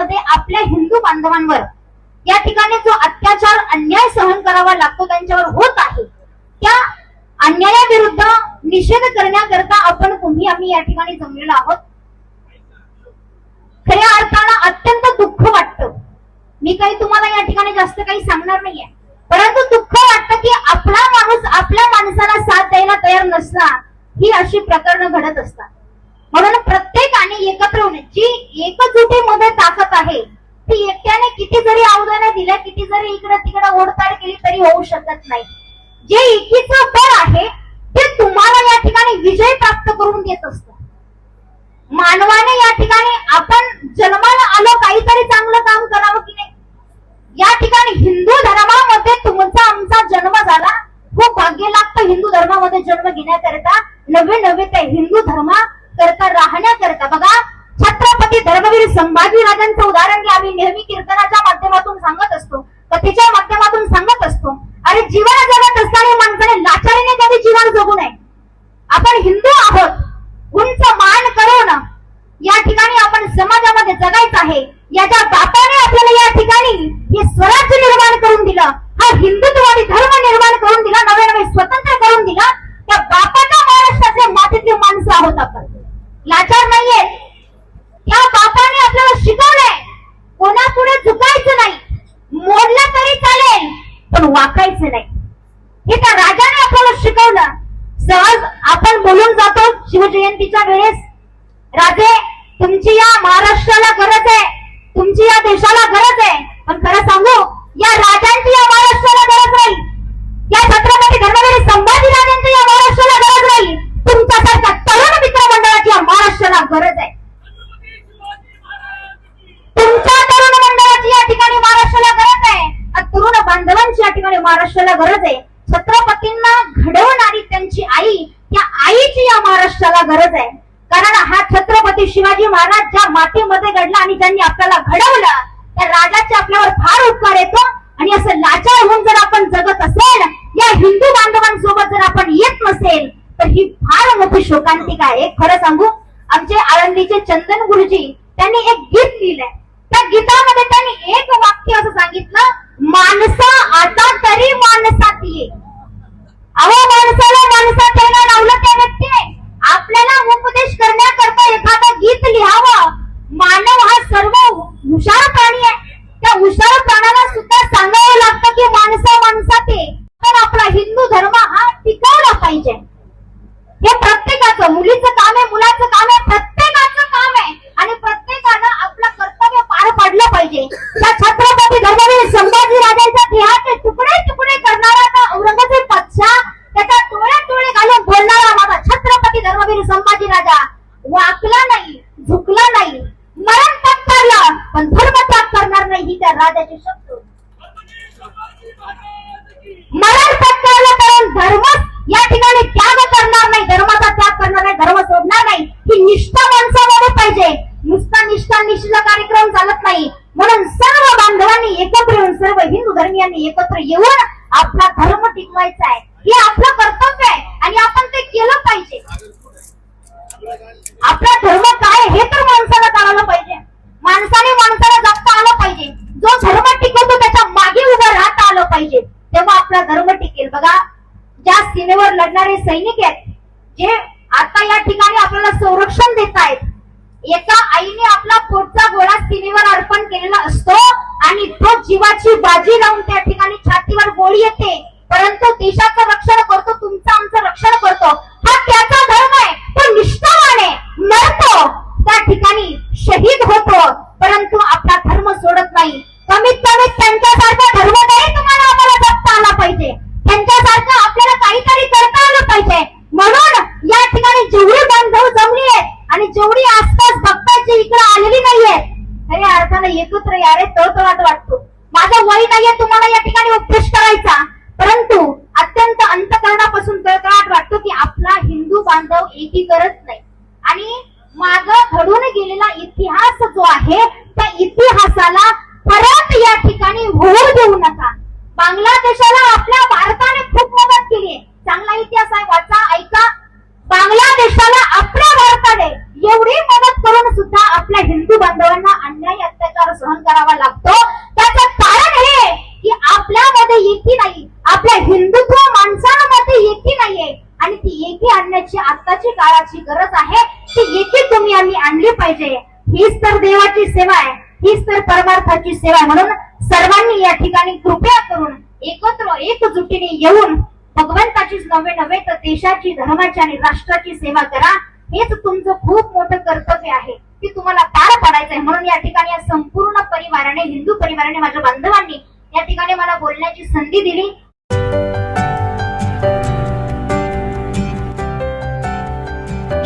आपल्या हिंदू बांधवांवर या ठिकाणी जो अत्याचार अन्याय सहन करावा लागतो त्यांच्यावर होत आहे त्या अन्यायाविरुद्ध निषेध करण्याकरता आपण तुम्ही आम्ही या ठिकाणी जमलेलो आहोत. खऱ्या अर्थानं अत्यंत दुःख वाटतं. मी काही तुम्हाला या ठिकाणी जास्त काही सांगणार नाहीये. परंतु दुःख वाटतं की आपला माणूस आपल्या माणसाला साथ द्यायला तयार नसला ही अशी प्रकरणं घडत असतात. म्हणून प्रत्येकाने एकत्र होणे जी एकजुटीमध्ये ताकद आहे ती एकट्याने किती जरी आव्हानं दिल्या किती जरी इकडे तिकडे ओढताड केली तरी होऊ शकत नाही. जे एकीचं बळ आहे ते तुम्हाला या ठिकाणी विजय प्राप्त करून देत असत. मानवाने या ठिकाणी आपण जन्माला आलो काहीतरी चांगलं काम करावं की नाही? या ठिकाणी हिंदू धर्मामध्ये तुमचा आमचा जन्म झाला. खूप भाग्य लागतं हिंदू धर्मामध्ये जन्म घेण्याकरिता. नवे नवे ते हिंदू धर्मा करता राहण्याकरता बघा छत्रपती संभाजी राजांचं उदाहरण घ्या आम्ही नेहमी कीर्तनाच्या माध्यमातून सांगत असतो कथेच्या माध्यमातून सांगत असतो. अरे जीवन जगत असताना माणसाने लाचारीने कधी जीवन जगू नये? आपण हिंदू आहोत उंच मान करून. या ठिकाणी आपण समाजामध्ये जगायचं आहे. याच्या बापाने आपल्याला या ठिकाणी हे स्वराज्य निर्माण करून दिलं. हा हिंदुत्ववादी धर्म निर्माण करून दिला नवे नवे स्वतंत्र करून दिला. त्या बापाच्या महाराष्ट्राचे मातीतले माणसं आहोत आपण. लाचार नाहीये त्या बापाने आपल्याला शिकवलंय कोणापुढे झुकायचं नाही मोडलं तरी चालेल पण वाकायचं नाही हे त्या राजाने आपल्याला शिकवलं सहज आपण बोलून जातो शिवजयंतीच्या वेळेस राजे तुमची या महाराष्ट्राला गरज आहे. तुमची या देशाला गरज आहे. पण खरं सांगू या राजांची या महाराष्ट्राला गरज नाही. या छत्रपती धर्मवीर संभाजी राजांची या महाराष्ट्राला गरज नाही. तुमच्यासारख्या तरुण मित्र मंडळाची या महाराष्ट्राला गरज आहे. तुमच्या तरुण मंडळाची या ठिकाणी महाराष्ट्राला गरज आहे. तरुण बांधवांची या ठिकाणी महाराष्ट्राला गरज आहे छत्रपतींना घडवणारी त्यांची आई त्या आईची या महाराष्ट्राला गरज आहे. कारण हा छत्रपती शिवाजी महाराज ज्या मातीमध्ये घडला आणि ज्यांनी आपल्याला घडवलं त्या राजाचे आपल्यावर फार उपकार येतो. आणि असं लाचार होऊन जर आपण जगत असेल या हिंदू बांधवांसोबत जर आपण येत नसेल तर ही फार मोठी शोकांतिका आहे. खरं सांगू आमचे आळंदीचे चंदन गुरुजी त्यांनी एक गीत लिहिलंय. त्या गीतामध्ये त्यांनी एक वाक्य असं सांगितलं माणसं आता तरी माणसात ये. अहो माणसाला माणसात यायला लावलं त्या व्यक्तीने. आपल्याला उपदेश करण्याकरता एखादा गीत लिहावं मानव हा सर्व हुशार प्राणी आहे त्या हुशार प्राण्याला सुद्धा सांगावं लागतं की माणसा माणसात ये तर आपला हिंदू धर्म हा टिकवला पाहिजे हे प्रत्येकाचं मुलीचं काम आहे मुलाचं काम आहे प्रत्येकाचं काम आहे आणि प्रत्येकानं आपलं कर्तव्य पार पाडलं पाहिजे त्या छत्रपती धर्मवीर संभाजी राजांच्या देहाचे तुकडे तुकडे करणारा त्या औरंगजेब बादशाह त्याच्या डोळ्यात डोळे घालून बोलणारा माझा छत्रपती धर्मवीर संभाजी राजा वाकला नाही झुकला नाही मरण पत्करलं पण धर्म त्याग करणार नाही ही त्या राजाची मरण पत्करलं कारण धर्म या ठिकाणी त्याग करणार नाही धर्माचा त्याग करणार नाही धर्म सोडणार नाही. ही निष्ठा माणसामध्ये पाहिजे. नुसता निष्ठा निष्ठा कार्यक्रम चालत नाही. म्हणून सर्व बांधवांनी एकत्र येऊन सर्व हिंदू धर्मियांनी एकत्र येऊन आपला धर्म टिकवायचा आहे. हे आपलं कर्तव्य आहे आणि आपण ते केलं पाहिजे. आपला धर्म काय हे तर माणसाला कळालं पाहिजे माणसाने माणसाला जगता आलं पाहिजे जो धर्म टिकवतो त्याच्यामागे उभं राहता आलं पाहिजे तेव्हा आपला धर्म टिकेल बघा ज्या सीमेवर लढणारे सैनिक आहेत जे आता या ठिकाणी आपल्याला संरक्षण देत आहेत एका आईने आपला पोटचा गोळा सीमेवर अर्पण केलेला असतो आणि तो जीवाची बाजी लावून त्या ठिकाणी छातीवर गोळी येते. परंतु देशाचं रक्षण करतो तुमचं आमचं रक्षण करतो. हा त्याचा धर्म आहे. तो निष्ठावान आहे. मरतो. त्या ठिकाणी शहीद होतो. परंतु आपला धर्म सोडत नाही. कमीत कमी त्यांच्यासारखा धर्म तरी तुम्हाला आम्हाला जगता आला पाहिजे त्यांच्यासारखं आपल्याला काहीतरी करता आलं पाहिजे म्हणून या ठिकाणी जेवढी बांधव जमली आहेत आणि जेवढी आसपास भक्ताची इकडे आलेली नाहीये खऱ्या अर्थानं एकत्र यारे तळतळाट वाटतो माझं वय नाहीये तुम्हाला या ठिकाणी उपदेश करायचा परंतु अत्यंत अंतकरणापासून तळतळाट वाटतो की आपला हिंदू करत नाही. आणि माग घडून गेलेला इतिहास जो आहे त्या इतिहासाला परत या ठिकाणी होऊ देऊ नका. बांगलादेशाला आपल्या भारताने खूप मदत केली आहे. चांगला इतिहास आहे वाचा ऐका. बांगलादेशाला आपल्या भारताने एवढी मदत करून सुद्धा आपल्या हिंदू बांधवांना अन्याय अत्याचार सहन करावा लागतो. त्याचं कारण हे की आपल्यामध्ये येते नाही. आपल्या हिंदुत्व माणसांमध्ये येते नाहीये. येथे आणण्याची आत्ताची काळाची गरज आहे ती येथे तुम्ही आम्ही आणली पाहिजे. हीच तर देवाची सेवा आहे हीच तर परमार्थाची सेवा म्हणून सर्वांनी या ठिकाणी कृपया करून एकत्र एकजुटीने येऊन भगवंताचीच नव्हे नव्हे तर देशाची धर्माची आणि राष्ट्राची सेवा करा. हेच तुमचं खूप मोठं कर्तव्य आहे. की तुम्हाला पार पाडायचं आहे. म्हणून या ठिकाणी या संपूर्ण परिवाराने हिंदू परिवाराने माझ्या बांधवांनी या ठिकाणी मला बोलण्याची संधी दिली.